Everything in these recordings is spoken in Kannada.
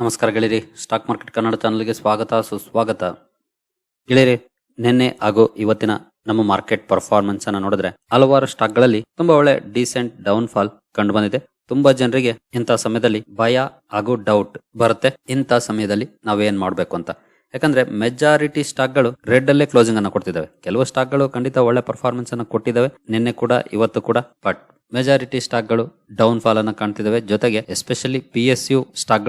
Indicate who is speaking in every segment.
Speaker 1: ನಮಸ್ಕಾರ ಗೆಳೆಯರಿ ಸ್ಟಾಕ್ ಮಾರ್ಕೆಟ್ ಕನ್ನಡ ಚಾನಲ್ಗೆ ಸ್ವಾಗತ, ಸುಸ್ವಾಗತ. ಗೆಳೆಯರಿ, ನಿನ್ನೆ ಹಾಗೂ ಇವತ್ತಿನ ನಮ್ಮ ಮಾರ್ಕೆಟ್ ಪರ್ಫಾರ್ಮೆನ್ಸ್ ಅನ್ನ ನೋಡಿದ್ರೆ ಹಲವಾರು ಸ್ಟಾಕ್ಗಳಲ್ಲಿ ತುಂಬಾ ಒಳ್ಳೆ ಡೀಸೆಂಟ್ ಡೌನ್ ಫಾಲ್ ಕಂಡು ಬಂದಿದೆ ತುಂಬಾ ಜನರಿಗೆ ಇಂಥ ಸಮಯದಲ್ಲಿ ಭಯ ಹಾಗೂ ಡೌಟ್ ಬರುತ್ತೆ. ಇಂಥ ಸಮಯದಲ್ಲಿ ನಾವೇನ್ ಮಾಡ್ಬೇಕು ಅಂತ. ಯಾಕಂದ್ರೆ ಮೆಜಾರಿಟಿ ಸ್ಟಾಕ್ಗಳು ರೆಡ್ ಅಲ್ಲೇ ಕ್ಲೋಸಿಂಗ್ ಅನ್ನ ಕೊಡ್ತಿದ್ದಾವೆ. ಕೆಲವು ಸ್ಟಾಕ್ಗಳು ಖಂಡಿತ ಒಳ್ಳೆ ಪರ್ಫಾರ್ಮೆನ್ಸ್ ಅನ್ನ ಕೊಟ್ಟಿದ್ದಾವೆ. ನಿನ್ನೆ ಕೂಡ, ಇವತ್ತು ಕೂಡ ಬಟ್ ಮೆಜಾರಿಟಿ ಸ್ಟಾಕ್ಗಳು ಡೌನ್ ಫಾಲ್ ಅನ್ನು ಕಾಣ್ತಿದ್ದಾವೆ ಜೊತೆಗೆ especially P S U stock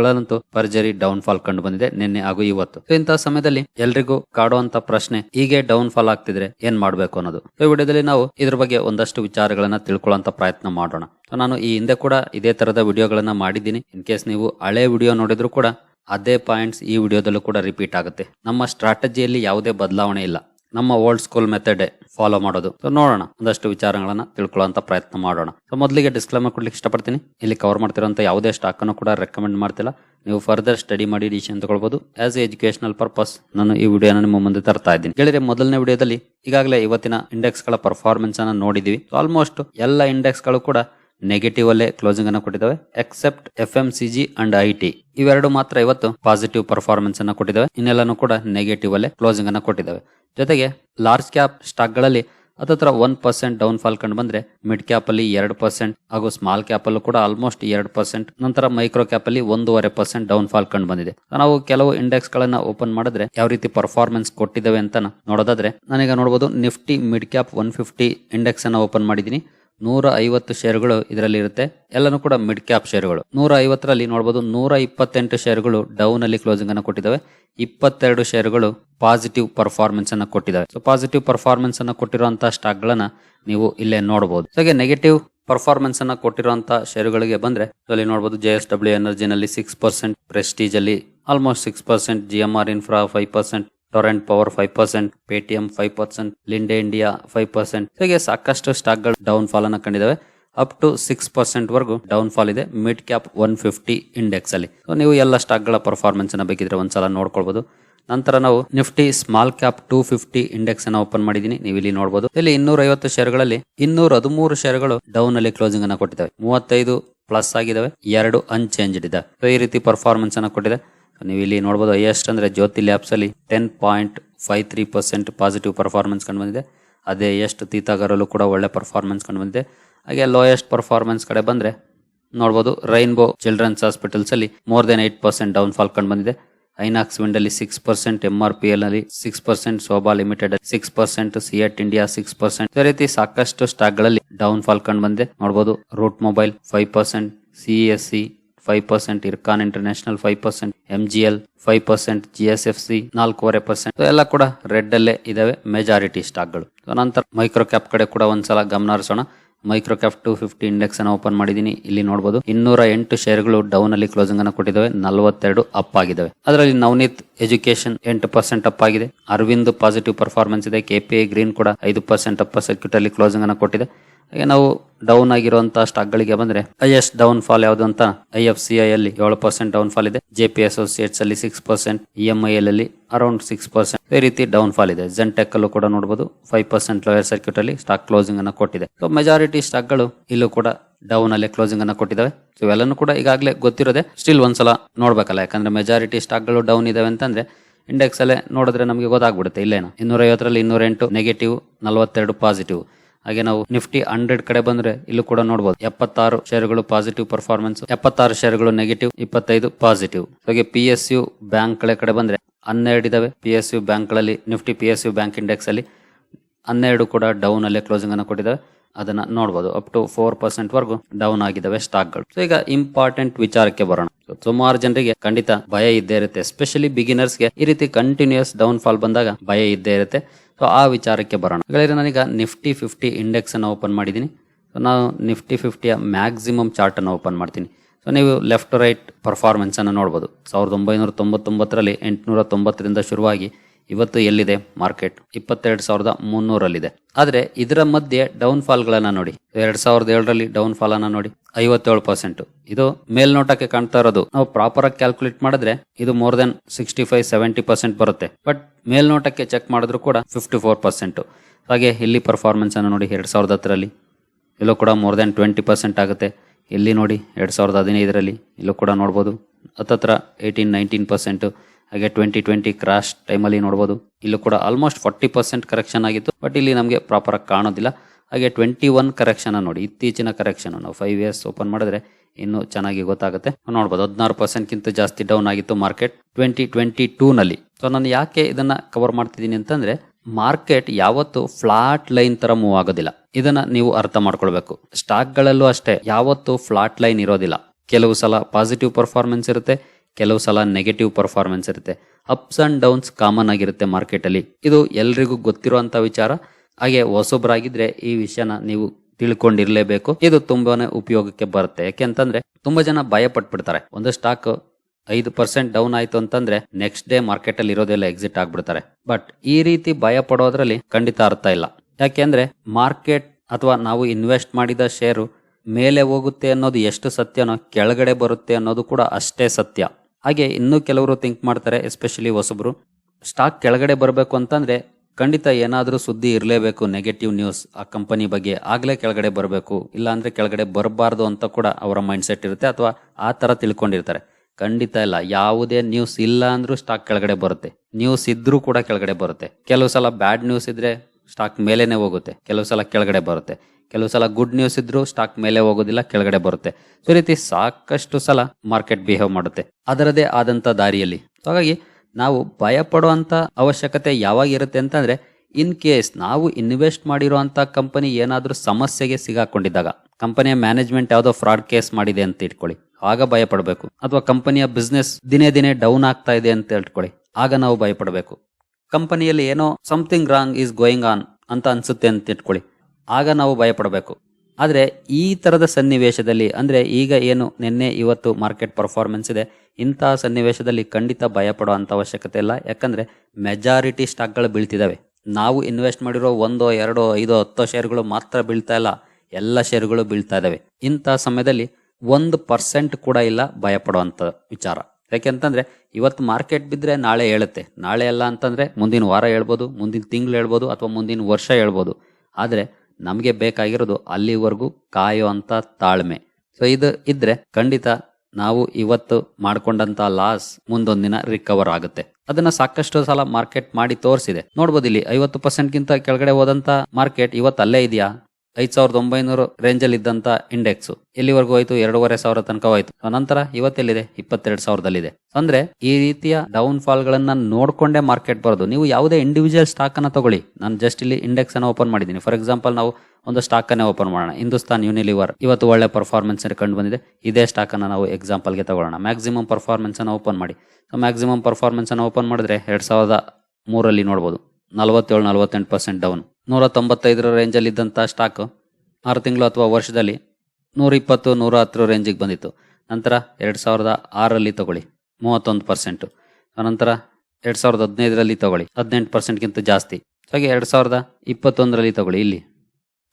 Speaker 1: ಪರ್ಜರಿ down fall ಕಂಡು ಬಂದಿದೆ ನಿನ್ನೆ ಹಾಗೂ ಇವತ್ತು. ಇಂತಹ ಸಮಯದಲ್ಲಿ ಎಲ್ರಿಗೂ ಕಾಡುವಂತ ಪ್ರಶ್ನೆ, ಹೀಗೆ ಡೌನ್ ಫಾಲ್ ಆಗ್ತಿದ್ರೆ ಏನ್ ಮಾಡ್ಬೇಕು ಅನ್ನೋದು. ಈ ವಿಡಿಯೋದಲ್ಲಿ ನಾವು ಇದ್ರ ಬಗ್ಗೆ ಒಂದಷ್ಟು ವಿಚಾರಗಳನ್ನ ತಿಳ್ಕೊಳ್ಳುವಂತ ಪ್ರಯತ್ನ ಮಾಡೋಣ. ನಾನು ಈ ಹಿಂದೆ ಕೂಡ ಇದೇ ತರದ ವಿಡಿಯೋಗಳನ್ನ ಮಾಡಿದ್ದೀನಿ. ಇನ್ ಕೇಸ್ ನೀವು ಹಳೆ ವಿಡಿಯೋ ನೋಡಿದ್ರು ಕೂಡ, ಅದೇ ಪಾಯಿಂಟ್ಸ್ ಈ ವಿಡಿಯೋದಲ್ಲೂ ಕೂಡ ರಿಪೀಟ್ ಆಗುತ್ತೆ. ನಮ್ಮ ಸ್ಟ್ರಾಟಜಿಯಲ್ಲಿ ಯಾವುದೇ ಬದಲಾವಣೆ ಇಲ್ಲ. ನಮ್ಮ ಓಲ್ಡ್ ಸ್ಕೂಲ್ ಮೆಥಡ್ ಫಾಲೋ ಮಾಡೋದು. ಸೊ ನೋಡೋಣ. ಒಂದಷ್ಟು ವಿಚಾರಗಳನ್ನ ತಿಳ್ಕೊಳ್ಳುವಂತ ಪ್ರಯತ್ನ ಮಾಡೋಣ. ಸೊ ಮೊದಲಿಗೆ ಡಿಸ್ಕ್ಲೇಮರ್ ಕೊಡ್ಲಿಕ್ಕೆ ಇಷ್ಟಪಡ್ತೀನಿ. ಇಲ್ಲಿ ಕವರ್ ಮಾಡ್ತಿರೋಂಥ ಯಾವುದೇ ಸ್ಟಾಕ್ ಅನ್ನು ಕೂಡ ರೆಕಮೆಂಡ್ ಮಾಡ್ತಿಲ್ಲ. ನೀವು ಫರ್ದರ್ ಸ್ಟಡಿ ಮಾಡಿ ಡಿಸಿಷನ್ ತಗೊಳ್ಬಹುದು ಆಸ್ ಎ ಎಜುಕೇಶನಲ್ ಪರ್ಪಸ್ ನಾನು ಈ ವಿಡಿಯೋನ ನಿಮ್ಮ ಮುಂದೆ ತರ್ತಾ ಇದ್ದೀನಿ. ಗೆಳೆಯರೆ ಮೊದಲನೇ ವಿಡಿಯೋದಲ್ಲಿ ಈಗಾಗಲೇ ಇವತ್ತಿನ ಇಂಡೆಕ್ಸ್ಗಳ ಪರ್ಫಾರ್ಮೆನ್ಸ್ ಅನ್ನ ನೋಡಿದೀವಿ ಆಲ್ಮೋಸ್ಟ್ ಎಲ್ಲ ಇಂಡೆಕ್ಸ್ಗಳು ಕೂಡ ನೆಗೆಟಿವ್ ಅಲ್ಲೇ ಕ್ಲೋಸಿಂಗ್ ಅನ್ನು ಕೊಟ್ಟಿದ್ದಾವೆ. Except F M C G and I T ಇವೆರಡು ಮಾತ್ರ ಇವತ್ತು ಪಾಸಿಟಿವ್ ಪರ್ಫಾರ್ಮೆನ್ಸ್ ಅನ್ನು ಕೊಟ್ಟಿದ್ದಾವೆ. ಇನ್ನೆಲ್ಲಾನು ಕೂಡ ನೆಗೆಟಿವ್ ಅಲ್ಲೇ ಕ್ಲೋಸಿಂಗ್ ಅನ್ನು ಕೊಟ್ಟಿದ್ದಾವೆ. ಜೊತೆಗೆ ಲಾರ್ಜ್ ಕ್ಯಾಪ್ ಸ್ಟಾಕ್ಗಳಲ್ಲಿ ಹತ್ತತ್ರ ಒನ್ ಪರ್ಸೆಂಟ್ ಡೌನ್ ಫಾಲ್ ಕಂಡು ಬಂದ್ರೆ ಮಿಡ್ ಕ್ಯಾಪ್ ಅಲ್ಲಿ ಎರಡು ಪರ್ಸೆಂಟ್ ಹಾಗೂ ಸ್ಮಾಲ್ ಕ್ಯಾಪ್ ಅಲ್ಲೂ ಕೂಡ ಆಲ್ಮೋಸ್ಟ್ ಎರಡು ಪರ್ಸೆಂಟ್ ನಂತರ ಮೈಕ್ರೋ ಕ್ಯಾಪ್ ಅಲ್ಲಿ ಒಂದೂವರೆ ಪರ್ಸೆಂಟ್ ಡೌನ್ ಫಾಲ್ ಕಂಡು ಬಂದಿದೆ. ನಾವು ಕೆಲವು ಇಂಡೆಕ್ಸ್ ಗಳನ್ನ ಓಪನ್ ಮಾಡಿದ್ರೆ ಯಾವ ರೀತಿ ಪರ್ಫಾರ್ಮೆನ್ಸ್ ಕೊಟ್ಟಿದ್ದಾವೆ ಅಂತ ನೋಡೋದಾದ್ರೆ, ನಾನೀಗ ನೋಡಬಹುದು Nifty mid cap one fifty index ಅನ್ನ ಓಪನ್ ಮಾಡಿದ್ದೀನಿ. ನೂರ ಐವತ್ತು ಶೇರುಗಳು ಇದರಲ್ಲಿ ಇರುತ್ತೆ ಎಲ್ಲನೂ ಕೂಡ ಮಿಡ್ ಕ್ಯಾಪ್ ಶೇರುಗಳು ನೂರ ಐವತ್ತರಲ್ಲಿ ನೋಡಬಹುದು ನೂರ ಇಪ್ಪತ್ತೆಂಟು ಶೇರುಗಳು ಡೌನ್ ಅಲ್ಲಿ ಕ್ಲೋಸಿಂಗ್ ಅನ್ನು ಕೊಟ್ಟಿದ್ದಾವೆ. ಇಪ್ಪತ್ತೆರಡು ಶೇರುಗಳು ಪಾಸಿಟಿವ್ ಪರ್ಫಾರ್ಮೆನ್ಸ್ ಅನ್ನು ಕೊಟ್ಟಿದ್ದಾವೆ. ಸೊ ಪಾಸಿಟಿವ್ ಪರ್ಫಾರ್ಮೆನ್ಸ್ ಅನ್ನು ಕೊಟ್ಟಿರುವಂತಹ ಸ್ಟಾಕ್ ಗಳನ್ನ ನೀವು ಇಲ್ಲೇ ನೋಡಬಹುದು ಹಾಗೆ ನೆಗೆಟಿವ್ ಪರ್ಫಾರ್ಮೆನ್ಸ್ ಅನ್ನ ಕೊಟ್ಟಿರುವಂತಹ ಶೇರುಗಳಿಗೆ ಬಂದ್ರೆ ಅಲ್ಲಿ ನೋಡಬಹುದು ಜೆ ಎಸ್ ಡಬ್ಲ್ಯೂ ಎನರ್ಜಿನಲ್ಲಿ ಸಿಕ್ಸ್ ಪರ್ಸೆಂಟ್ ಪ್ರೆಸ್ಟೀಜ್ ಅಲ್ಲಿ almost six percent G M R Infra five percent Torrent Power five percent, Paytm five percent, Linde India five percent. ಹೀಗೆ ಸಾಕಷ್ಟು ಸ್ಟಾಕ್ಗಳು ಡೌನ್ ಫಾಲ್ ಅನ್ನ ಕಂಡಿದ್ದಾವೆ. ಅಪ್ ಟು ಸಿಕ್ಸ್ ಪರ್ಸೆಂಟ್ ವರೆಗೂ ಡೌನ್ ಫಾಲ್ ಇದೆ. Mid cap one fifty index ಅಲ್ಲಿ. ನೀವು ಎಲ್ಲ ಸ್ಟಾಕ್ಗಳ ಪರ್ಫಾರ್ಮೆನ್ಸ್ ಅನ್ನ ಬೇಕಿದ್ರೆ ಒಂದ್ಸಲ ನೋಡ್ಕೊಳ್ಬಹುದು ನಂತರ ನಾವು Nifty small cap two fifty index ಅನ್ನ ಓಪನ್ ಮಾಡಿದೀನಿ ನೀವು ಇಲ್ಲಿ ನೋಡಬಹುದು ಇಲ್ಲಿ ಇನ್ನೂರ ಐವತ್ತು ಶೇರುಗಳಲ್ಲಿ ಇನ್ನೂರ ಹದಿಮೂರು ಶೇರ್ಗಳು ಡೌನ್ ಅಲ್ಲಿ ಕ್ಲೋಸಿಂಗ್ ಅನ್ನ ಕೊಟ್ಟಿದ್ದಾವೆ. ಮೂವತ್ತೈದು ಪ್ಲಸ್ ಆಗಿದಾವೆ ಎರಡು ಅನ್ಚೇಂಜ್ ಇದೆ ಈ ರೀತಿ ಪರ್ಫಾರ್ಮೆನ್ಸ್ ಅನ್ನ ಕೊಟ್ಟಿದೆ. ನೀವು ಇಲ್ಲಿ ನೋಡಬಹುದು ಹೈಯೆಸ್ಟ್ ಅಂದರೆ Jyothy ಲ್ಯಾಬ್ಸಲ್ಲಿ ten point five three percent positive performance ಕಂಡು ಬಂದಿದೆ ಅದೇ ಎಷ್ಟು ತೀತಾಗರಲ್ಲೂ ಕೂಡ ಒಳ್ಳೆ ಪರ್ಫಾರ್ಮೆನ್ಸ್ ಕಂಡು ಬಂದಿದೆ ಹಾಗೆ ಲೋಯೆಸ್ಟ್ ಪರ್ಫಾರ್ಮೆನ್ಸ್ ಕಡೆ ಬಂದರೆ ನೋಡ್ಬೋದು Rainbow children's ಹಾಸ್ಪಿಟಲ್ಸಲ್ಲಿ more than eight percent down fall ಕಂಡು ಬಂದಿದೆ Inox ವಿಂಡಲ್ಲಿ six percent M R P L ಅಲ್ಲಿ six percent Sobha limited six percent CEAT India six percent ಇದೇ ರೀತಿ ಸಾಕಷ್ಟು ಸ್ಟಾಕ್ಗಳಲ್ಲಿ ಡೌನ್ಫಾಲ್ ಡೌನ್ ಫಾಲ್ ಕಂಡು ಬಂದಿದೆ ನೋಡಬಹುದು Route Mobile five percent CSC five percent Ircon International five percent M G L five percent G S F C ನಾಲ್ಕೂವರೆ ಪರ್ಸೆಂಟ್ ಎಲ್ಲ ಕೂಡ ರೆಡ್ ಅಲ್ಲೇ ಇದಾವೆ ಮೆಜಾರಿಟಿ ಸ್ಟಾಕ್ಗಳು ಗಳು. ನಂತರ ಮೈಕ್ರೋ ಕ್ಯಾಪ್ ಕಡೆ ಕೂಡ ಒಂದ್ಸಲ ಗಮನ ಹರಿಸೋಣ. Micro cap two fifty index ಅನ್ನು ಓಪನ್ ಮಾಡಿದೀನಿ ಇಲ್ಲಿ ನೋಡಬಹುದು ಇನ್ನೂರ ಎಂಟು ಶೇರ್ಗಳು ಡೌನ್ ಅಲ್ಲಿ ಕ್ಲೋಸಿಂಗ್ ಅನ್ನು ಕೊಟ್ಟಿದ್ದಾವೆ ನಲವತ್ತೆರಡು ಅಪ್ ಆಗಿದ್ದಾವೆ ಅದರಲ್ಲಿ ನವನೀತ್ ಎಜುಕೇಶನ್ ಎಂಟು ಪರ್ಸೆಂಟ್ ಅಪ್ ಆಗಿದೆ. ಅರವಿಂದ್ ಪಾಸಿಟಿವ್ ಪರ್ಫಾರ್ಮೆನ್ಸ್ ಇದೆ. ಕೆಪಿಐ ಗ್ರೀನ್ ಕೂಡ ಐದು ಪರ್ಸೆಂಟ್ ಅಪ್ ಸರ್ಕ್ಯೂಟ್ ಅಲ್ಲಿ ಕ್ಲೋಸಿಂಗ್ ಅನ್ನು ಕೊಟ್ಟಿದೆ. ಹಾಗೆ ನಾವು ಡೌನ್ ಆಗಿರುವಂತಹ ಸ್ಟಾಕ್ ಗಳಿಗೆ ಬಂದ್ರೆ ಹೈಯೆಸ್ಟ್ ಡೌನ್ ಫಾಲ್ ಯಾವುದು ಅಂತ ಐ ಎಫ್ ಸಿ ಐ ಅಲ್ಲಿ ಏಳು ಪರ್ಸೆಂಟ್ ಡೌನ್ ಫಾಲ್ ಇದೆ. ಜೆ ಪಿ ಅಸೋಸಿಯೇಟ್ಸ್ ಅಲ್ಲಿ six percent E M I ಅಲ್ಲಿ ಅರೌಂಡ್ ಸಿಕ್ಸ್ ಪರ್ಸೆಂಟ್ ಈ ರೀತಿ ಡೌನ್ ಫಾಲ್ ಇದೆ. ಜೆಂಟೆಕ್ ಅಲ್ಲೂ ಕೂಡ ನೋಡಬಹುದು ಫೈವ್ ಪರ್ಸೆಂಟ್ ಲೋಯರ್ ಸರ್ಕ್ಯೂಟ್ ಅಲ್ಲಿ ಸ್ಟಾಕ್ ಕ್ಲೋಸಿಂಗ್ ಅನ್ನು ಕೊಟ್ಟಿದೆ. ಸೊ ಮೆಜಾರಿಟಿ ಸ್ಟಾಕ್ಗಳು ಇಲ್ಲೂ ಕೂಡ ಡೌನ್ ಅಲ್ಲಿ ಕ್ಲೋಸಿಂಗ್ ಅನ್ನು ಕೊಟ್ಟಿದ್ದಾವೆ ಸೊ ಇವೆಲ್ಲನೂ ಕೂಡ ಈಗಾಗಲೇ ಗೊತ್ತಿರೋದೆ. ಸ್ಟಿಲ್ ಒಂದ್ಸಲ ನೋಡ್ಬೇಕಲ್ಲ, ಯಾಕಂದ್ರೆ ಮೆಜಾರಿಟಿ ಸ್ಟಾಕ್ಗಳು ಡೌನ್ ಇದಾವೆ ಅಂತಂದ್ರೆ ಇಂಡೆಕ್ಸ್ ಅಲ್ಲೇ ನೋಡಿದ್ರೆ ನಮಗೆ ಗೊತ್ತಾಗ್ಬಿಡುತ್ತೆ, ಇಲ್ಲೇನು. ಇನ್ನೂರ ಐವತ್ತರಲ್ಲಿ ಇನ್ನೂರ ಎಂಟು ನೆಗೆಟಿವ್ ನಲವತ್ತೆರಡು ಪಾಸಿಟಿವ್ ಹಾಗೆ ನಾವು ನಿಫ್ಟಿ ಹಂಡ್ರೆಡ್ ಕಡೆ ಬಂದ್ರೆ ಇಲ್ಲೂ ಕೂಡ ನೋಡಬಹುದು ಎಪ್ಪತ್ತಾರು ಶೇರ್ಗಳು ಪಾಸಿಟಿವ್ ಪರ್ಫಾರ್ಮೆನ್ಸ್ ಎಪ್ಪತ್ತಾರು ಶೇರ್ಗಳು ನೆಗೆಟಿವ್ ಇಪ್ಪತ್ತೈದು ಪಾಸಿಟಿವ್ ಹಾಗೆ ಪಿ ಎಸ್ ಯು ಬ್ಯಾಂಕ್ಗಳ ಕಡೆ ಬಂದ್ರೆ ಹನ್ನೆರಡು ಇದಾವೆ. ಪಿ ಎಸ್ ಯು ಬ್ಯಾಂಕ್ಗಳಲ್ಲಿ, Nifty P S U bank index ಅಲ್ಲಿ ಹನ್ನೆರಡು ಕೂಡ ಡೌನ್ ಅಲ್ಲೇ ಕ್ಲೋಸಿಂಗ್ ಅನ್ನು ಕೊಟ್ಟಿದ್ದಾವೆ ಅದನ್ನ ನೋಡಬಹುದು ಅಪ್ ಟು ಫೋರ್ ಪರ್ಸೆಂಟ್ ವರೆಗೂ ಡೌನ್ ಆಗಿದ್ದಾವೆ ಸ್ಟಾಕ್ಗಳು ಸೊ ಈಗ ಇಂಪಾರ್ಟೆಂಟ್ ವಿಚಾರಕ್ಕೆ ಬರೋಣ. ಸುಮಾರು ಜನರಿಗೆ ಖಂಡಿತ ಭಯ ಇದ್ದೇ ಇರುತ್ತೆ. ಎಸ್ಪೆಷಲಿ ಬಿಗಿನರ್ಸ್ಗೆ ಈ ರೀತಿ ಕಂಟಿನ್ಯೂಸ್ ಡೌನ್ ಫಾಲ್ ಬಂದಾಗ ಭಯ ಇದ್ದೇ ಇರುತ್ತೆ. ಸೊ ಆ ವಿಚಾರಕ್ಕೆ ಬರೋಣ. ಗೆಳೆಯರೆ ನಾನೀಗ ನಿಫ್ಟಿ ಫಿಫ್ಟಿ ಇಂಡೆಕ್ಸ್ ಅನ್ನು ಓಪನ್ ಮಾಡಿದ್ದೀನಿ ಸೊ ನಾನು ನಿಫ್ಟಿ ಫಿಫ್ಟಿಯ ಮ್ಯಾಕ್ಸಿಮಮ್ ಚಾರ್ಟನ್ನು ಓಪನ್ ಮಾಡ್ತೀನಿ. ಸೊ ನೀವು ಲೆಫ್ಟ್ ರೈಟ್ ಪರ್ಫಾರ್ಮೆನ್ಸನ್ನು ನೋಡ್ಬೋದು. ಸಾವಿರದ ಒಂಬೈನೂರ ತೊಂಬತ್ತೊಂಬತ್ತರಲ್ಲಿ ಎಂಟುನೂರ ತೊಂಬತ್ತರಿಂದ ಶುರುವಾಗಿ ಇವತ್ತು ಎಲ್ಲಿದೆ? ಮಾರ್ಕೆಟ್. ಇಪ್ಪತ್ತೆರಡು ಸಾವಿರದ ಮುನ್ನೂರಲ್ಲಿದೆ. ಆದರೆ ಇದರ ಮಧ್ಯೆ ಡೌನ್ ಫಾಲ್ಗಳನ್ನು ನೋಡಿ. ಎರಡ್ ಸಾವಿರದ ಏಳರಲ್ಲಿ ಡೌನ್ ಫಾಲ್ ಅನ್ನ ನೋಡಿ. ಐವತ್ತೇಳು ಪರ್ಸೆಂಟ್. ಇದು ಮೇಲ್ನೋಟಕ್ಕೆ ಕಾಣ್ತಾ ಇರೋದು. ನಾವು ಪ್ರಾಪರ್ ಆಗಿ ಕ್ಯಾಲ್ಕುಲೇಟ್ ಮಾಡಿದ್ರೆ ಇದು more than sixty five, seventy percent ಬರುತ್ತೆ. ಬಟ್ ಮೇಲ್ನೋಟಕ್ಕೆ ಚೆಕ್ ಮಾಡಿದ್ರು ಕೂಡ ಫಿಫ್ಟಿ ಫೋರ್ ಪರ್ಸೆಂಟ್. ಹಾಗೆ ಇಲ್ಲಿ ಪರ್ಫಾರ್ಮೆನ್ಸ್ ಅನ್ನು ನೋಡಿ ಎರಡ್ ಸಾವಿರದ ಹತ್ತರಲ್ಲಿ. ಇಲ್ಲೂ ಕೂಡ ಮೋರ್ ದೆನ್ ಟ್ವೆಂಟಿ ಪರ್ಸೆಂಟ್ ಆಗುತ್ತೆ. ಇಲ್ಲಿ ನೋಡಿ ಎರಡ್ ಸಾವಿರದ ಹದಿನೈದರಲ್ಲಿ. ಇಲ್ಲೂ ಕೂಡ ನೋಡ್ಬೋದು. ಹತ್ತತ್ರ ಏಯ್ಟೀನ್, ನೈನ್ಟೀನ್ ಪರ್ಸೆಂಟ್. ಹಾಗೆ ಟ್ವೆಂಟಿ ಟ್ವೆಂಟಿ ಕ್ರಾಶ್ ಟೈಮಲ್ಲಿ ನೋಡ್ಬೋದು. ಇಲ್ಲೂ ಕೂಡ ಆಲ್ಮೋಸ್ಟ್ ಫಾರ್ಟಿ ಪರ್ಸೆಂಟ್ ಕರೆಕ್ಷನ್ ಆಗಿತ್ತು. ಬಟ್ ಇಲ್ಲಿ ನಮಗೆ ಪ್ರಾಪರ್ ಆಗಿ ಕಾಣೋದಿಲ್ಲ. ಹಾಗೆ ಟ್ವೆಂಟಿ ಒನ್ ಕರೆಕ್ಷನ್ ನೋಡಿ. ಇತ್ತೀಚಿನ ಕರೆಕ್ಷನ್ ನಾವು ಫೈವ್ ಇಯರ್ಸ್ ಓಪನ್ ಮಾಡಿದ್ರೆ ಇನ್ನೂ ಚೆನ್ನಾಗಿ ಗೊತ್ತಾಗುತ್ತೆ. ನೋಡ್ಬೋದು, ಹದಿನಾರು ಪರ್ಸೆಂಟ್ಗಿಂತ ಜಾಸ್ತಿ ಡೌನ್ ಆಗಿತ್ತು ಮಾರ್ಕೆಟ್ ಟ್ವೆಂಟಿ ಟ್ವೆಂಟಿ ಟೂನಲ್ಲಿ ಸೊ ನಾನು ಯಾಕೆ ಇದನ್ನು ಕವರ್ ಮಾಡ್ತಿದ್ದೀನಿ ಅಂತಂದರೆ ಮಾರ್ಕೆಟ್ ಯಾವತ್ತು ಫ್ಲಾಟ್ ಲೈನ್ ತರ ಮೂವ್ ಆಗೋದಿಲ್ಲ. ಇದನ್ನ ನೀವು ಅರ್ಥ ಮಾಡ್ಕೊಳ್ಬೇಕು. ಸ್ಟಾಕ್ಗಳಲ್ಲೂ ಅಷ್ಟೇ, ಯಾವತ್ತು ಫ್ಲಾಟ್ ಲೈನ್ ಇರೋದಿಲ್ಲ. ಕೆಲವು ಸಲ ಪಾಸಿಟಿವ್ ಪರ್ಫಾರ್ಮೆನ್ಸ್ ಇರುತ್ತೆ ಕೆಲವು ಸಲ ನೆಗೆಟಿವ್ ಪರ್ಫಾರ್ಮೆನ್ಸ್ ಇರುತ್ತೆ. ಅಪ್ಸ್ ಅಂಡ್ ಡೌನ್ಸ್ ಕಾಮನ್ ಆಗಿರುತ್ತೆ ಮಾರ್ಕೆಟಲ್ಲಿ ಇದು ಎಲ್ರಿಗೂ ಗೊತ್ತಿರುವಂತ ವಿಚಾರ. ಹಾಗೆ ಹೊಸೊಬ್ರಾಗಿದ್ರೆ ಈ ವಿಷಯನ ನೀವು ತಿಳ್ಕೊಂಡಿರ್ಲೇಬೇಕು. ಇದು ತುಂಬಾನೇ ಉಪಯೋಗಕ್ಕೆ ಬರುತ್ತೆ. ಯಾಕೆಂತಂದ್ರೆ ತುಂಬಾ ಜನ ಭಯ ಪಟ್ಬಿಡ್ತಾರೆ ಒಂದು ಸ್ಟಾಕ್ ಐದು ಪರ್ಸೆಂಟ್ ಡೌನ್ ಆಯ್ತು ಅಂತಂದ್ರೆ ನೆಕ್ಸ್ಟ್ ಡೇ ಮಾರ್ಕೆಟ್ ಅಲ್ಲಿ ಇರೋದೆಲ್ಲ ಎಕ್ಸಿಟ್ ಆಗ್ಬಿಡ್ತಾರೆ. ಬಟ್ ಈ ರೀತಿ ಭಯ ಪಡೋದ್ರಲ್ಲಿ ಖಂಡಿತ ಅರ್ಥ ಇಲ್ಲ. ಯಾಕೆಂದ್ರೆ ಮಾರ್ಕೆಟ್ ಅಥವಾ ನಾವು ಇನ್ವೆಸ್ಟ್ ಮಾಡಿದ ಶೇರು ಮೇಲೆ ಹೋಗುತ್ತೆ ಅನ್ನೋದು ಎಷ್ಟು ಸತ್ಯನೋ ಕೆಳಗಡೆ ಬರುತ್ತೆ ಅನ್ನೋದು ಕೂಡ ಅಷ್ಟೇ ಸತ್ಯ. ಹಾಗೆ ಇನ್ನೂ ಕೆಲವರು ಥಿಂಕ್ ಮಾಡ್ತಾರೆ ಎಸ್ಪೆಷಲಿ ಹೊಸಬ್ರು. ಸ್ಟಾಕ್ ಕೆಳಗಡೆ ಬರಬೇಕು ಅಂತಂದ್ರೆ ಖಂಡಿತ ಏನಾದರೂ ಸುದ್ದಿ ಇರಲೇಬೇಕು ನೆಗೆಟಿವ್ ನ್ಯೂಸ್ ಆ ಕಂಪನಿ ಬಗ್ಗೆ ಆಗಲೇ ಕೆಳಗಡೆ ಬರಬೇಕು ಇಲ್ಲ ಅಂದ್ರೆ ಕೆಳಗಡೆ ಬರಬಾರ್ದು ಅಂತ ಕೂಡ ಅವರ ಮೈಂಡ್ ಸೆಟ್ ಇರುತ್ತೆ ಅಥವಾ ಆ ಥರ ತಿಳ್ಕೊಂಡಿರ್ತಾರೆ. ಖಂಡಿತ ಇಲ್ಲ, ಯಾವುದೇ ನ್ಯೂಸ್ ಇಲ್ಲ ಅಂದ್ರೂ ಸ್ಟಾಕ್ ಕೆಳಗಡೆ ಬರುತ್ತೆ. ನ್ಯೂಸ್ ಇದ್ದರೂ ಕೂಡ ಕೆಳಗಡೆ ಬರುತ್ತೆ. ಕೆಲವು ಸಲ ಬ್ಯಾಡ್ ನ್ಯೂಸ್ ಇದ್ರೆ ಸ್ಟಾಕ್ ಮೇಲೇನೆ ಹೋಗುತ್ತೆ. ಕೆಲವು ಸಲ ಕೆಳಗಡೆ ಬರುತ್ತೆ. ಕೆಲವು ಸಲ ಗುಡ್ ನ್ಯೂಸ್ ಇದ್ರೂ ಸ್ಟಾಕ್ ಮೇಲೆ ಹೋಗೋದಿಲ್ಲ, ಕೆಳಗಡೆ ಬರುತ್ತೆ. ಸೊ ರೀತಿ ಸಾಕಷ್ಟು ಸಲ ಮಾರ್ಕೆಟ್ ಬಿಹೇವ್ ಮಾಡುತ್ತೆ. ಅದರದೇ ಆದಂತ ದಾರಿಯಲ್ಲಿ. ಹಾಗಾಗಿ ನಾವು ಭಯ ಪಡುವಂತ ಅವಶ್ಯಕತೆ ಯಾವಾಗ ಇರುತ್ತೆ ಅಂತಂದ್ರೆ ಇನ್ ಕೇಸ್ ನಾವು ಇನ್ವೆಸ್ಟ್ ಮಾಡಿರುವಂತ ಕಂಪನಿ ಏನಾದರೂ ಸಮಸ್ಯೆಗೆ ಸಿಗಾಕೊಂಡಿದ್ದಾಗ ಕಂಪನಿಯ ಮ್ಯಾನೇಜ್ಮೆಂಟ್ ಯಾವುದೋ ಫ್ರಾಡ್ ಕೇಸ್ ಮಾಡಿದೆ ಅಂತ ಇಟ್ಕೊಳ್ಳಿ. ಆಗ ಭಯ ಪಡಬೇಕು ಅಥವಾ ಕಂಪನಿಯ ಬಿಸ್ನೆಸ್ ದಿನೇ ದಿನೇ ಡೌನ್ ಆಗ್ತಾ ಇದೆ ಅಂತ ಇಟ್ಕೊಳ್ಳಿ ಆಗ ನಾವು ಭಯಪಡಬೇಕು. ಕಂಪನಿಯಲ್ಲಿ ಏನೋ something wrong is going on ಅಂತ ಅನ್ಸುತ್ತೆ ಅಂತ ಇಟ್ಕೊಳ್ಳಿ. ಆಗ ನಾವು ಭಯಪಡಬೇಕು. ಆದರೆ ಈ ಥರದ ಸನ್ನಿವೇಶದಲ್ಲಿ, ಅಂದರೆ ಈಗ ಏನು ನಿನ್ನೆ ಇವತ್ತು ಮಾರ್ಕೆಟ್ ಪರ್ಫಾರ್ಮೆನ್ಸ್ ಇದೆ, ಇಂಥ ಸನ್ನಿವೇಶದಲ್ಲಿ ಖಂಡಿತ ಭಯಪಡೋ ಅಂಥ ಅವಶ್ಯಕತೆ ಇಲ್ಲ. ಯಾಕಂದರೆ ಮೆಜಾರಿಟಿ ಸ್ಟಾಕ್ಗಳು ಬೀಳ್ತಿದ್ದಾವೆ ನಾವು ಇನ್ವೆಸ್ಟ್ ಮಾಡಿರೋ ಒಂದೋ, ಎರಡೋ, ಐದೋ, ಹತ್ತೋ ಶೇರ್ಗಳು ಮಾತ್ರ ಬೀಳ್ತಾ ಇಲ್ಲ. ಎಲ್ಲ ಶೇರ್ಗಳು ಬೀಳ್ತಾ ಇದ್ದಾವೆ ಇಂಥ ಸಮಯದಲ್ಲಿ ಒಂದು ಪರ್ಸೆಂಟ್ ಕೂಡ ಇಲ್ಲ ಭಯಪಡೋ ಅಂಥ ವಿಚಾರ. ಯಾಕೆಂತಂದ್ರೆ ಇವತ್ತು ಮಾರ್ಕೆಟ್ ಬಿದ್ದರೆ ನಾಳೆ ಹೇಳುತ್ತೆ. ನಾಳೆ ಅಲ್ಲ ಅಂತಂದ್ರೆ ಮುಂದಿನ ವಾರ ಹೇಳ್ಬೋದು, ಮುಂದಿನ ತಿಂಗಳು ಹೇಳ್ಬೋದು ಅಥವಾ ಮುಂದಿನ ವರ್ಷ ಹೇಳ್ಬೋದು. ಆದ್ರೆ ನಮಗೆ ಬೇಕಾಗಿರೋದು ಅಲ್ಲಿವರೆಗೂ ಕಾಯೋ ಅಂತ ತಾಳ್ಮೆ. ಸೊ ಇದು ಇದ್ರೆ ಖಂಡಿತ ನಾವು ಇವತ್ತು ಮಾಡ್ಕೊಂಡಂತ ಲಾಸ್ ಮುಂದೊಂದು ದಿನ ರಿಕವರ್ ಆಗುತ್ತೆ. ಅದನ್ನ ಸಾಕಷ್ಟು ಸಲ ಮಾರ್ಕೆಟ್ ಮಾಡಿ ತೋರಿಸಿದೆ. ನೋಡ್ಬೋದು ಇಲ್ಲಿ ಐವತ್ತು ಪರ್ಸೆಂಟ್ ಗಿಂತ ಕೆಳಗಡೆ ಹೋದಂತ ಮಾರ್ಕೆಟ್ ಇವತ್ತು ಅಲ್ಲೇ ಇದೆಯಾ? ಐದ್ ಸಾವಿರದ ಒಂಬೈನೂರು ರೇಂಜ್ ಅಲ್ಲಿ ಇದ್ದಂತ ಇಂಡೆಕ್ಸ್. ಎಲ್ಲಿವರೆಗೂ ಹೋಯ್ತು? ಎರಡೂವರೆ ಸಾವಿರ ತನಕ ಹೋಯ್ತು. ನಂತರ ಇವತ್ತೆಲ್ಲಿದೆ? ಇಪ್ಪತ್ತೆರಡು ಸಾವಿರದಲ್ಲಿದೆ. ಅಂದ್ರೆ ಈ ರೀತಿಯ ಡೌನ್ ಫಾಲ್ ಗಳನ್ನ ನೋಡ್ಕೊಂಡೇ ಮಾರ್ಕೆಟ್ ಬರೋದು. ನೀವು ಯಾವುದೇ ಇಂಡಿವಿಜುವಲ್ ಸ್ಟಾಕ್ ಅನ್ನ ತಗೊಳ್ಳಿ. ನಾನು ಜಸ್ಟ್ ಇಲ್ಲಿ ಇಂಡೆಕ್ಸ್ ಅನ್ನ ಓಪನ್ ಮಾಡಿದ್ದೀನಿ. ಫಾರ್ ಎಕ್ಸಾಂಪಲ್ ನಾವು ಒಂದು ಸ್ಟಾಕ್ ಅನ್ನೇ ಓಪನ್ ಮಾಡೋಣ. ಹಿಂದೂಸ್ತಾನ್ ಯೂನಿಲಿವರ್ ಇವತ್ತು ಒಳ್ಳೆ ಪರ್ಫಾರ್ಮೆನ್ಸ್ ಕಂಡು ಬಂದಿದೆ ಇದೇ ಸ್ಟಾಕ್ ಅನ್ನ ನಾವು ಎಕ್ಸಾಂಪಲ್ಗೆ ತಗೊಳ್ಳೋಣ. ಮ್ಯಾಕ್ಸಿಮಮ್ ಪರ್ಫಾರ್ಮೆನ್ಸ್ ಅನ್ನ ಓಪನ್ ಮಾಡಿ. ಮ್ಯಾಕ್ಸಿಮಮ್ ಪರ್ಫಾರ್ಮೆನ್ಸ್ ಅನ್ನ ಓಪನ್ ಮಾಡಿದ್ರೆ ಎರಡ್ ಸಾವಿರದ ಮೂರಲ್ಲಿ ನೋಡಬಹುದು ನಲವತ್ತೇಳು ನಲವತ್ತೆಂಟು ಪರ್ಸೆಂಟ್ ಡೌನ್ ನೂರ ತೊಂಬತ್ತೈದರ ರೇಂಜಲ್ಲಿ ಇದ್ದಂಥ ಸ್ಟಾಕ್ ಆರು ತಿಂಗಳು ಅಥವಾ ವರ್ಷದಲ್ಲಿ ನೂರ ಇಪ್ಪತ್ತು ನೂರ ಹತ್ತರ ರೇಂಜಿಗೆ ಬಂದಿತ್ತು. ನಂತರ ಎರಡು ಸಾವಿರದ ಆರರಲ್ಲಿ ತಗೊಳ್ಳಿ. ಮೂವತ್ತೊಂದು ಪರ್ಸೆಂಟ್ ನಂತರ ಎರಡು ಸಾವಿರದ ಹದಿನೈದರಲ್ಲಿ ತಗೊಳ್ಳಿ. ಹದಿನೆಂಟು ಪರ್ಸೆಂಟ್ಗಿಂತ ಜಾಸ್ತಿ. ಹಾಗೆ ಎರಡು ಸಾವಿರದ ಇಪ್ಪತ್ತೊಂದರಲ್ಲಿ ತಗೊಳ್ಳಿ ಇಲ್ಲಿ.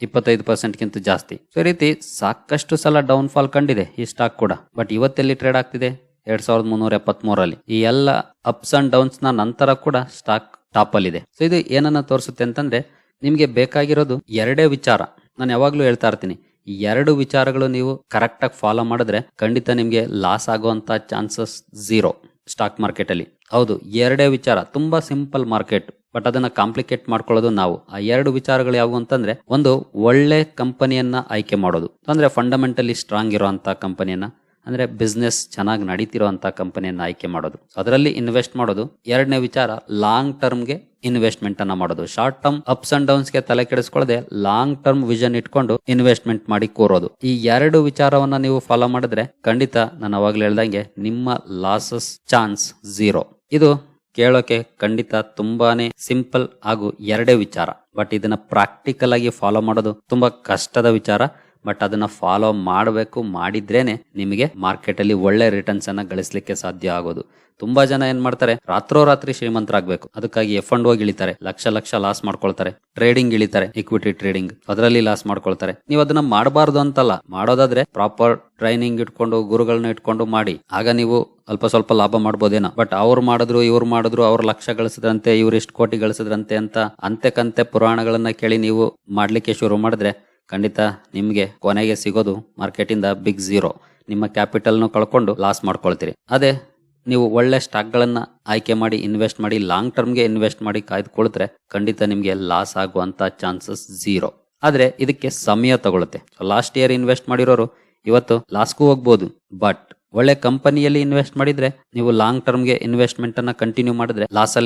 Speaker 1: ಇಪ್ಪತ್ತೈದು ಪರ್ಸೆಂಟ್ಗಿಂತ ಜಾಸ್ತಿ. ಸೊ, ಈ ರೀತಿ ಸಾಕಷ್ಟು ಸಲ ಡೌನ್ ಫಾಲ್ ಕಂಡಿದೆ ಈ ಸ್ಟಾಕ್ ಕೂಡ. ಬಟ್ ಇವತ್ತೆಲ್ಲಿ ಟ್ರೇಡ್ ಆಗ್ತಿದೆ? ಎರಡು ಸಾವಿರದ ಮುನ್ನೂರ ಎಪ್ಪತ್ಮೂರಲ್ಲಿ ಈ ಎಲ್ಲ ಅಪ್ಸ್ ಅಂಡ್ ಡೌನ್ಸ್ನ ನಂತರ ಕೂಡ ಸ್ಟಾಕ್ ಟಾಪಲ್ಲಿದೆ ಸೊ, ಇದು ಏನನ್ನ ತೋರಿಸುತ್ತೆ ಅಂತಂದ್ರೆ ನಿಮ್ಗೆ ಬೇಕಾಗಿರೋದು ಎರಡೇ ವಿಚಾರ. ನಾನು ಯಾವಾಗಲೂ ಹೇಳ್ತಾ ಇರ್ತೀನಿ. ಎರಡು ವಿಚಾರಗಳು ನೀವು ಕರೆಕ್ಟಾಗಿ ಫಾಲೋ ಮಾಡಿದ್ರೆ ಖಂಡಿತ ನಿಮಗೆ ಲಾಸ್ ಆಗುವಂತ ಚಾನ್ಸಸ್ ಝೀರೋ ಸ್ಟಾಕ್ ಮಾರ್ಕೆಟ್ ಅಲ್ಲಿ. ಹೌದು, ಎರಡೇ ವಿಚಾರ. ತುಂಬಾ ಸಿಂಪಲ್ ಮಾರ್ಕೆಟ್ ಬಟ್ ಅದನ್ನ ಕಾಂಪ್ಲಿಕೇಟ್ ಮಾಡ್ಕೊಳ್ಳೋದು ನಾವು. ಆ ಎರಡು ವಿಚಾರಗಳು ಯಾವುವು ಅಂತಂದ್ರೆ, ಒಂದು ಒಳ್ಳೆ ಕಂಪನಿಯನ್ನ ಆಯ್ಕೆ ಮಾಡೋದು. ಅಂದ್ರೆ ಫಂಡಮೆಂಟಲಿ ಸ್ಟ್ರಾಂಗ್ ಇರುವಂತ ಕಂಪನಿಯನ್ನ ಅಂದ್ರೆ ಬಿಸ್ನೆಸ್ ಚೆನ್ನಾಗಿ ನಡೀತಿರೋ ಕಂಪನಿಯನ್ನು ಕಂಪನಿಯನ್ನ ಆಯ್ಕೆ ಮಾಡೋದು. ಅದರಲ್ಲಿ ಇನ್ವೆಸ್ಟ್ ಮಾಡೋದು. ಎರಡನೇ ವಿಚಾರ ಲಾಂಗ್ ಟರ್ಮ್ಗೆ ಇನ್ವೆಸ್ಟ್ಮೆಂಟ್ ಅನ್ನ ಮಾಡೋದು. ಶಾರ್ಟ್ ಟರ್ಮ್ ಅಪ್ಸ್ ಅಂಡ್ ಡೌನ್ಸ್ಗೆ ತಲೆ ಕೆಡಿಸ್ಕೊಳ್ಳದೆ ಲಾಂಗ್ ಟರ್ಮ್ ವಿಷನ್ ಇಟ್ಕೊಂಡು ಇನ್ವೆಸ್ಟ್ಮೆಂಟ್ ಮಾಡಿ ಕೂರೋದು. ಈ ಎರಡು ವಿಚಾರವನ್ನ ನೀವು ಫಾಲೋ ಮಾಡಿದ್ರೆ ಖಂಡಿತ ನಾನು ಅವಾಗಲೇ ಹೇಳ್ದಂಗೆ ನಿಮ್ಮ ಲಾಸಸ್ ಚಾನ್ಸ್ ಝೀರೋ ಇದು ಕೇಳೋಕೆ ಖಂಡಿತ ತುಂಬಾನೇ ಸಿಂಪಲ್ ಹಾಗೂ ಎರಡೇ ವಿಚಾರ. ಬಟ್ ಇದನ್ನ ಪ್ರಾಕ್ಟಿಕಲ್ ಆಗಿ ಫಾಲೋ ಮಾಡೋದು ತುಂಬಾ ಕಷ್ಟದ ವಿಚಾರ. ಬಟ್ ಅದನ್ನ ಫಾಲೋ ಮಾಡಬೇಕು, ಮಾಡಿದ್ರೇನೆ ನಿಮಗೆ ಮಾರ್ಕೆಟ್ ಅಲ್ಲಿ ಒಳ್ಳೆ ರಿಟರ್ನ್ಸ್ ಅನ್ನ ಗಳಿಸಲಿಕ್ಕೆ ಸಾಧ್ಯ ಆಗೋದು. ತುಂಬಾ ಜನ ಏನ್ ಮಾಡ್ತಾರೆ, ರಾತ್ರೋರಾತ್ರಿ ಶ್ರೀಮಂತರಾಗಬೇಕು. ಅದಕ್ಕಾಗಿ ಎಫ್ ಅಂಡ್ ಹೋಗಿ ಇಳಿತಾರೆ. ಲಕ್ಷ ಲಕ್ಷ ಲಾಸ್ ಮಾಡ್ಕೊಳ್ತಾರೆ. ಟ್ರೇಡಿಂಗ್ ಇಳಿತಾರೆ ಇಕ್ವಿಟಿ ಟ್ರೇಡಿಂಗ್ ಅದರಲ್ಲಿ ಲಾಸ್ ಮಾಡ್ಕೊಳ್ತಾರೆ. ನೀವು ಅದನ್ನ ಮಾಡಬಾರ್ದು ಅಂತಲ್ಲ. ಮಾಡೋದಾದ್ರೆ ಪ್ರಾಪರ್ ಟ್ರೈನಿಂಗ್ ಇಟ್ಕೊಂಡು ಗುರುಗಳನ್ನ ಇಟ್ಕೊಂಡು ಮಾಡಿ. ಆಗ ನೀವು ಅಲ್ಪ ಸ್ವಲ್ಪ ಲಾಭ ಮಾಡ್ಬೋದೇನೋ. ಬಟ್ ಅವ್ರು ಮಾಡಿದ್ರು, ಇವ್ರು ಮಾಡಿದ್ರು, ಅವ್ರ ಲಕ್ಷ ಗಳಿಸಿದ್ರಂತೆ, ಇವ್ರು ಇಷ್ಟು ಕೋಟಿ ಗಳಿಸಿದ್ರಂತೆ ಅಂತ ಅಂತೆ ಕಂತೆ ಪುರಾಣಗಳನ್ನ ಕೇಳಿ ನೀವು ಮಾಡ್ಲಿಕ್ಕೆ ಶುರು ಮಾಡಿದ್ರೆ ಖಂಡಿತ ನಿಮಗೆ ಕೊನೆಗೆ ಸಿಗೋದು ಮಾರ್ಕೆಟ್ ಇಂದ ಬಿಗ್ ಝೀರೋ. ನಿಮ್ಮ ಕ್ಯಾಪಿಟಲ್ನು ಕಳ್ಕೊಂಡು ಲಾಸ್ ಮಾಡ್ಕೊಳ್ತೀರಿ. ಅದೇ, ನೀವು ಒಳ್ಳೆ ಸ್ಟಾಕ್ಗಳನ್ನು ಆಯ್ಕೆ ಮಾಡಿ ಇನ್ವೆಸ್ಟ್ ಮಾಡಿ, ಲಾಂಗ್ ಟರ್ಮ್ಗೆ ಇನ್ವೆಸ್ಟ್ ಮಾಡಿ ಕಾಯ್ದುಕೊಳ್ತಾರೆ ಖಂಡಿತ ನಿಮಗೆ ಲಾಸ್ ಆಗುವಂಥ ಚಾನ್ಸಸ್ ಝೀರೋ. ಆದ್ರೆ, ಇದಕ್ಕೆ ಸಮಯ ತಗೊಳುತ್ತೆ. ಲಾಸ್ಟ್ ಇಯರ್ ಇನ್ವೆಸ್ಟ್ ಮಾಡಿರೋರು ಇವತ್ತು ಲಾಸ್ಗೂ ಹೋಗ್ಬೋದು. ಬಟ್, ಒಳ್ಳೆ ಕಂಪನಿಯಲ್ಲಿ ಇನ್ವೆಸ್ಟ್ ಮಾಡಿದ್ರೆ ನೀವು ಲಾಂಗ್ ಟರ್ಮ್ಗೆ ಇನ್ವೆಸ್ಟ್ಮೆಂಟ್ ಅನ್ನ ಕಂಟಿನ್ಯೂ ಮಾಡಿದ್ರೆ ಲಾಸ್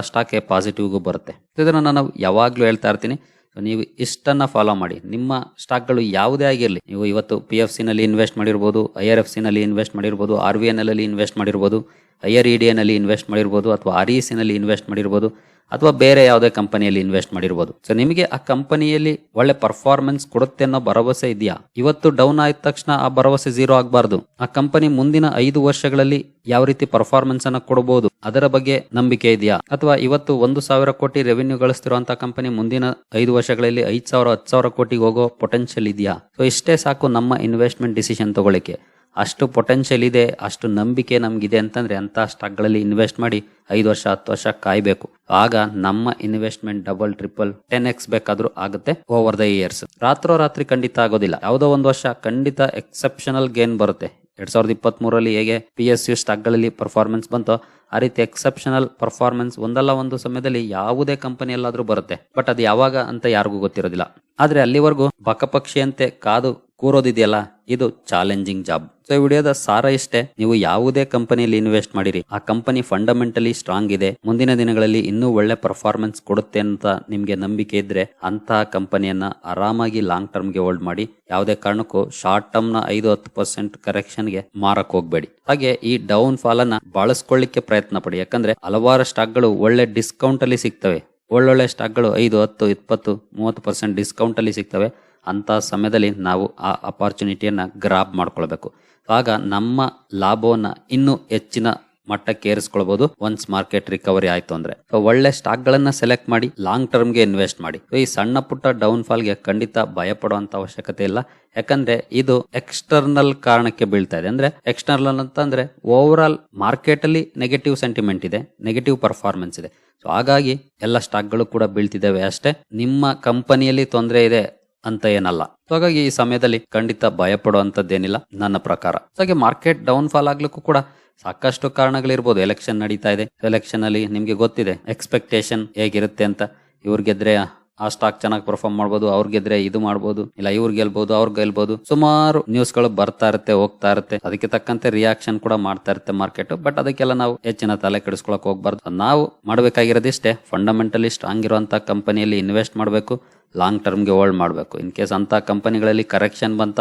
Speaker 1: ಸ್ಟಾಕೆ ಪಾಸಿಟಿವ್ಗೂ ಬರುತ್ತೆ. ಇದನ್ನ ನಾನು ಯಾವಾಗ್ಲೂ ಹೇಳ್ತಾ ಇರ್ತೀನಿ. ನೀವು ಇಷ್ಟನ್ನ ಫಾಲೋ ಮಾಡಿ. ನಿಮ್ಮ ಸ್ಟಾಕ್ಗಳು ಯಾವುದೇ ಆಗಿರಲಿ, ನೀವು ಇವತ್ತು ಪಿ ಎಫ್ ಸಿನಲ್ಲಿ ಇನ್ವೆಸ್ಟ್ ಮಾಡಿರ್ಬೋದು ಐ ಆರ್ ಎಫ್ ಸಿನಲ್ಲಿ ಇನ್ವೆಸ್ಟ್ ಮಾಡಿರ್ಬೋದು ಆರ್ ವಿ ಎನ್ ಅಲ್ಲಿ ಇನ್ವೆಸ್ಟ್ ಮಾಡಿರ್ಬೋದು ಐಆರ್ ಇ ಡಿ ನಲ್ಲಿ ಇನ್ವೆಸ್ಟ್ ಮಾಡಿರ್ಬೋದು, ಅಥವಾ ಆರ್ ಇ ಸಿನಲ್ಲಿ ಇನ್ವೆಸ್ಟ್ ಮಾಡಿರ್ಬೋದು ಅಥವಾ ಬೇರೆ ಯಾವುದೇ ಕಂಪನಿಯಲ್ಲಿ ಇನ್ವೆಸ್ಟ್ ಮಾಡಿರ್ಬೋದು. ಸೊ ನಿಮಗೆ ಆ ಕಂಪನಿಯಲ್ಲಿ ಒಳ್ಳೆ ಪರ್ಫಾರ್ಮೆನ್ಸ್ ಕೊಡುತ್ತೆ ಅನ್ನೋ ಭರವಸೆ ಇದೆಯಾ? ಇವತ್ತು ಡೌನ್ ಆದ ತಕ್ಷಣ ಆ ಭರವಸೆ ಜೀರೋ ಆಗಬಾರ್ದು. ಆ ಕಂಪನಿ ಮುಂದಿನ ಐದು ವರ್ಷಗಳಲ್ಲಿ ಯಾವ ರೀತಿ ಪರ್ಫಾರ್ಮೆನ್ಸ್ ಅನ್ನ ಕೊಡಬಹುದು ಅದರ ಬಗ್ಗೆ ನಂಬಿಕೆ ಇದೆಯಾ? ಅಥವಾ ಇವತ್ತು ಒಂದು ಸಾವಿರ ಕೋಟಿ ರೆವಿನ್ಯೂ ಗಳಿಸ್ತಿರುವಂತಹ ಕಂಪನಿ ಮುಂದಿನ ಐದು ವರ್ಷಗಳಲ್ಲಿ ಐದ್ ಸಾವಿರ, ಹತ್ತು ಸಾವಿರ ಕೋಟಿಗೆ ಹೋಗೋ ಪೊಟೆನ್ಷಿಯಲ್ ಇದೆಯಾ? ಸೊ ಇಷ್ಟೇ ಸಾಕು ನಮ್ಮ ಇನ್ವೆಸ್ಟ್ಮೆಂಟ್ ಡಿಸಿಷನ್ ತಗೊಳ್ಳಿಕ್ಕೆ. ಅಷ್ಟು ಪೊಟೆನ್ಷಿಯಲ್ ಇದೆ, ಅಷ್ಟು ನಂಬಿಕೆ ನಮಗಿದೆ ಅಂತಂದ್ರೆ ಅಂತ ಸ್ಟಾಕ್ಗಳಲ್ಲಿ ಇನ್ವೆಸ್ಟ್ ಮಾಡಿ ಐದು ವರ್ಷ, ಹತ್ತು ವರ್ಷ ಕಾಯಬೇಕು. ಆಗ ನಮ್ಮ investment double triple ten X ಬೇಕಾದರೂ ಆಗುತ್ತೆ ಓವರ್ ದ ಇಯರ್ಸ್ ರಾತ್ರೋರಾತ್ರಿ ಖಂಡಿತ ಆಗೋದಿಲ್ಲ. ಯಾವುದೋ ಒಂದು ವರ್ಷ ಖಂಡಿತ ಎಕ್ಸೆಪ್ಷನಲ್ ಗೇನ್ ಬರುತ್ತೆ. ಎರಡ್ ಸಾವಿರದ ಇಪ್ಪತ್ತ್ ಮೂರಲ್ಲಿ ಹೇಗೆ ಪಿ ಎಸ್ ಯು ಸ್ಟಾಕ್ಗಳಲ್ಲಿ ಪರ್ಫಾರ್ಮೆನ್ಸ್ ಬಂತೋ, ಆ ರೀತಿ ಎಕ್ಸೆಪ್ಷನಲ್ ಪರ್ಫಾರ್ಮೆನ್ಸ್ ಒಂದಲ್ಲ ಒಂದು ಸಮಯದಲ್ಲಿ ಯಾವುದೇ ಕಂಪನಿಯಲ್ಲಾದರೂ ಬರುತ್ತೆ. ಬಟ್ ಅದು ಯಾವಾಗ ಅಂತ ಯಾರಿಗೂ ಗೊತ್ತಿರೋದಿಲ್ಲ. ಆದ್ರೆ ಅಲ್ಲಿವರೆಗೂ ಬಕಪಕ್ಷಿಯಂತೆ ಕಾದು ಕೂರೋದಿದೆಯಲ್ಲ? ಇದು ಚಾಲೆಂಜಿಂಗ್ ಜಾಬ್ ಸೊ ಈ ವಿಡಿಯೋದ ಸಾರ ಇಷ್ಟೇ, ನೀವು ಯಾವುದೇ ಕಂಪನಿಯಲ್ಲಿ ಇನ್ವೆಸ್ಟ್ ಮಾಡಿರಿ. ಆ ಕಂಪನಿ ಫಂಡಮೆಂಟಲಿ ಸ್ಟ್ರಾಂಗ್ ಇದೆ. ಮುಂದಿನ ದಿನಗಳಲ್ಲಿ ಇನ್ನೂ ಒಳ್ಳೆ ಪರ್ಫಾರ್ಮೆನ್ಸ್ ಕೊಡುತ್ತೆ ಅಂತ ನಿಮ್ಗೆ ನಂಬಿಕೆ ಇದ್ರೆ ಅಂತಹ ಕಂಪನಿಯನ್ನ ಆರಾಮಾಗಿ ಲಾಂಗ್ ಟರ್ಮ್ಗೆ ಹೋಲ್ಡ್ ಮಾಡಿ. ಯಾವುದೇ ಕಾರಣಕ್ಕೂ ಶಾರ್ಟ್ ಟರ್ಮ್ನ ಐದು ಹತ್ತು ಪರ್ಸೆಂಟ್ ಕರೆಕ್ಷನ್ಗೆ ಮಾರಕ್ ಹೋಗ್ಬೇಡಿ. ಹಾಗೆ ಈ ಡೌನ್ ಫಾಲ್ ಅನ್ನ ಬಳಸ್ಕೊಳ್ಳಿಕ್ಕೆ ಪ್ರಯತ್ನ ಪಡಿ. ಯಾಕಂದ್ರೆ ಹಲವಾರು ಸ್ಟಾಕ್ಗಳು ಒಳ್ಳೆ ಡಿಸ್ಕೌಂಟ್ ಅಲ್ಲಿ ಸಿಗ್ತವೆ. ಒಳ್ಳೊಳ್ಳೆ ಸ್ಟಾಕ್ಗಳು ಐದು, ಹತ್ತು, ಇಪ್ಪತ್ತು, ಮೂವತ್ತು ಪರ್ಸೆಂಟ್ ಡಿಸ್ಕೌಂಟ್ ಅಲ್ಲಿ ಸಿಗ್ತವೆ. ಅಂತ ಸಮಯದಲ್ಲಿ ನಾವು ಆ ಅಪಾರ್ಚುನಿಟಿಯನ್ನು ಗ್ರಾಬ್ ಮಾಡ್ಕೊಳ್ಬೇಕು. ಆಗ ನಮ್ಮ ಲಾಭವನ್ನು ಇನ್ನೂ ಹೆಚ್ಚಿನ ಮಟ್ಟಕ್ಕೆ ಏರಿಸ್ಕೊಳ್ಬಹುದು ಒನ್ಸ್ ಮಾರ್ಕೆಟ್ ರಿಕವರಿ ಆಯ್ತು ಅಂದ್ರೆ. ಒಳ್ಳೆ ಸ್ಟಾಕ್ ಗಳನ್ನ ಸೆಲೆಕ್ಟ್ ಮಾಡಿ ಲಾಂಗ್ ಟರ್ಮ್ಗೆ ಇನ್ವೆಸ್ಟ್ ಮಾಡಿ. ಈ ಸಣ್ಣ ಪುಟ್ಟ ಡೌನ್ ಫಾಲ್ಗೆ ಖಂಡಿತ ಭಯ ಪಡುವಂತ ಅವಶ್ಯಕತೆ ಇಲ್ಲ. ಯಾಕಂದ್ರೆ ಇದು ಎಕ್ಸ್ಟರ್ನಲ್ ಕಾರಣಕ್ಕೆ ಬೀಳ್ತಾ ಇದೆ. ಅಂದ್ರೆ ಎಕ್ಸ್ಟರ್ನಲ್ ಅಂತಂದ್ರೆ ಓವರ್ ಆಲ್ ಮಾರ್ಕೆಟ್ ಅಲ್ಲಿ ನೆಗೆಟಿವ್ ಸೆಂಟಿಮೆಂಟ್ ಇದೆ ನೆಗೆಟಿವ್ ಪರ್ಫಾರ್ಮೆನ್ಸ್ ಇದೆ. ಸೊ ಹಾಗಾಗಿ ಎಲ್ಲ ಸ್ಟಾಕ್ಗಳು ಕೂಡ ಬೀಳ್ತಿದ್ದಾವೆ ಅಷ್ಟೇ. ನಿಮ್ಮ ಕಂಪನಿಯಲ್ಲಿ ತೊಂದರೆ ಇದೆ ಅಂತ ಏನಲ್ಲ. ಸೊ ಹಾಗಾಗಿ ಈ ಸಮಯದಲ್ಲಿ ಖಂಡಿತ ಭಯ ಪಡುವಂತದ್ದೇನಿಲ್ಲ ನನ್ನ ಪ್ರಕಾರ. ಸೊ ಹಾಗೆ ಮಾರ್ಕೆಟ್ ಡೌನ್ ಫಾಲ್ ಆಗ್ಲಿಕ್ಕೂ ಕೂಡ ಸಾಕಷ್ಟು ಕಾರಣಗಳಿರ್ಬೋದು. ಎಲೆಕ್ಷನ್ ನಡೀತಾ ಇದೆ. ಎಲೆಕ್ಷನ್ ಅಲ್ಲಿ ನಿಮ್ಗೆ ಗೊತ್ತಿದೆ. ಎಕ್ಸ್ಪೆಕ್ಟೇಷನ್ ಹೇಗಿರುತ್ತೆ ಅಂತ. ಇವ್ರ್ ಗೆದ್ರೆ ಆ ಸ್ಟಾಕ್ ಚೆನ್ನಾಗಿ ಪರ್ಫಾರ್ಮ್ ಮಾಡ್ಬೋದು, ಅವ್ರ ಗೆದ್ರೆ ಇದು ಮಾಡ್ಬೋದು, ಇಲ್ಲ ಇವ್ರ ಗೆಲ್ಬಹುದು ಅವ್ರ ಗೆಲ್ಬಹುದು ಸುಮಾರು ನ್ಯೂಸ್ಗಳು ಬರ್ತಾ ಇರುತ್ತೆ, ಹೋಗ್ತಾ ಇರುತ್ತೆ. ಅದಕ್ಕೆ ತಕ್ಕಂತೆ ರಿಯಾಕ್ಷನ್ ಕೂಡ ಮಾಡ್ತಾ ಇರುತ್ತೆ ಮಾರ್ಕೆಟ್ ಬಟ್ ಅದಕ್ಕೆಲ್ಲ ನಾವು ಹೆಚ್ಚಿನ ತಲೆ ಕೆಡಿಸ್ಕೊಳಕ್ ಹೋಗ್ಬಾರ್ದು. ನಾವು ಮಾಡಬೇಕಾಗಿರೋದಿಷ್ಟೇ ಫಂಡಮೆಂಟಲಿ ಸ್ಟ್ರಾಂಗ್ ಇರುವಂತ ಕಂಪನಿಯಲ್ಲಿ ಇನ್ವೆಸ್ಟ್ ಮಾಡಬೇಕು ಲಾಂಗ್ ಟರ್ಮ್ಗೆ ಹೋಲ್ಡ್ ಮಾಡಬೇಕು. ಇನ್ ಕೇಸ್ ಅಂತ ಕಂಪನಿಗಳಲ್ಲಿ ಕರೆಕ್ಷನ್ ಬಂತ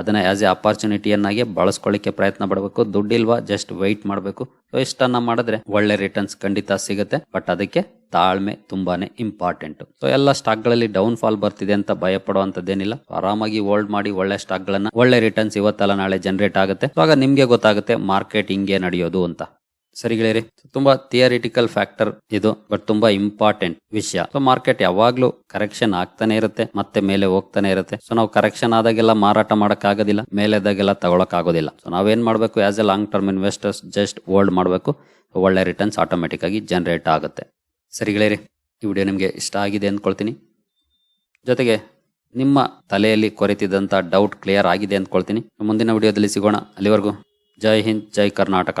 Speaker 1: ಅದನ್ನ ಆ್ಯಸ್ ಎ ಅಪಾರ್ಚುನಿಟಿಯನ್ನಾಗಿ ಬಳಸ್ಕೊಳ್ಳಿಕ್ಕೆ ಪ್ರಯತ್ನ ಪಡಬೇಕು. ದುಡ್ಡಿಲ್ವಾ ಜಸ್ಟ್ ವೆಯ್ಟ್ ಮಾಡಬೇಕು. ಸೊ ಇಷ್ಟನ್ನು ಮಾಡಿದ್ರೆ ಒಳ್ಳೆ ರಿಟರ್ನ್ಸ್ ಖಂಡಿತ ಸಿಗುತ್ತೆ. ಬಟ್ ಅದಕ್ಕೆ ತಾಳ್ಮೆ ತುಂಬಾನೇ ಇಂಪಾರ್ಟೆಂಟ್ ಸೊ ಎಲ್ಲ ಸ್ಟಾಕ್ಗಳಲ್ಲಿ ಡೌನ್ ಫಾಲ್ ಬರ್ತಿದೆ ಅಂತ ಭಯ ಪಡುವಂತದ್ದೇನಿಲ್ಲ ಆರಾಮಾಗಿ ಹೋಲ್ಡ್ ಮಾಡಿ ಒಳ್ಳೆ ಸ್ಟಾಕ್ಗಳನ್ನ ಒಳ್ಳೆ ರಿಟರ್ನ್ಸ್ ಇವತ್ತಲ್ಲ, ನಾಳೆ ಜನರೇಟ್ ಆಗುತ್ತೆ. ಸೊ ಆಗ ನಿಮ್ಗೆ ಗೊತ್ತಾಗುತ್ತೆ ಮಾರ್ಕೆಟ್ ಹಿಂಗೆ ನಡೆಯೋದು ಅಂತ. ಸರಿ ಗೆಳೆಯರಿ, ತುಂಬಾ ಥಿಯರಿಟಿಕಲ್ ಫ್ಯಾಕ್ಟರ್ ಇದು ಬಟ್ ತುಂಬಾ ಇಂಪಾರ್ಟೆಂಟ್ ವಿಷಯ. ಸೊ ಮಾರ್ಕೆಟ್ ಯಾವಾಗ್ಲೂ ಕರೆಕ್ಷನ್ ಆಗ್ತಾನೆ ಇರುತ್ತೆ, ಮತ್ತೆ ಮೇಲೆ ಹೋಗ್ತಾನೆ ಇರುತ್ತೆ. ಸೊ ನಾವು ಕರೆಕ್ಷನ್ ಆದಾಗೆಲ್ಲ ಮಾರಾಟ ಮಾಡಕ್ ಆಗೋದಿಲ್ಲ ಮೇಲೆದಾಗೆಲ್ಲ ತಗೊಳಕ್ ಆಗೋದಿಲ್ಲ ಸೊ ನಾವೇನ್ ಮಾಡ್ಬೇಕು as a long term investors just hold ಮಾಡಬೇಕು, ಒಳ್ಳೆ ರಿಟರ್ನ್ಸ್ ಆಟೋಮೆಟಿಕ್ ಆಗಿ ಜನರೇಟ್ ಆಗುತ್ತೆ. ಸರಿ ಗೆಳೆಯರಿ, ಈ ವಿಡಿಯೋ ನಿಮಗೆ ಇಷ್ಟ ಆಗಿದೆ ಅಂದ್ಕೊಳ್ತೀನಿ ಜೊತೆಗೆ, ನಿಮ್ಮ ತಲೆಯಲ್ಲಿ ಕೊರೆತಿದ್ದಂಥ ಡೌಟ್ ಕ್ಲಿಯರ್ ಆಗಿದೆ ಅಂದ್ಕೊಳ್ತೀನಿ ಮುಂದಿನ ವಿಡಿಯೋದಲ್ಲಿ ಸಿಗೋಣ. ಅಲ್ಲಿವರೆಗೂ ಜೈ ಹಿಂದ್, ಜೈ ಕರ್ನಾಟಕ.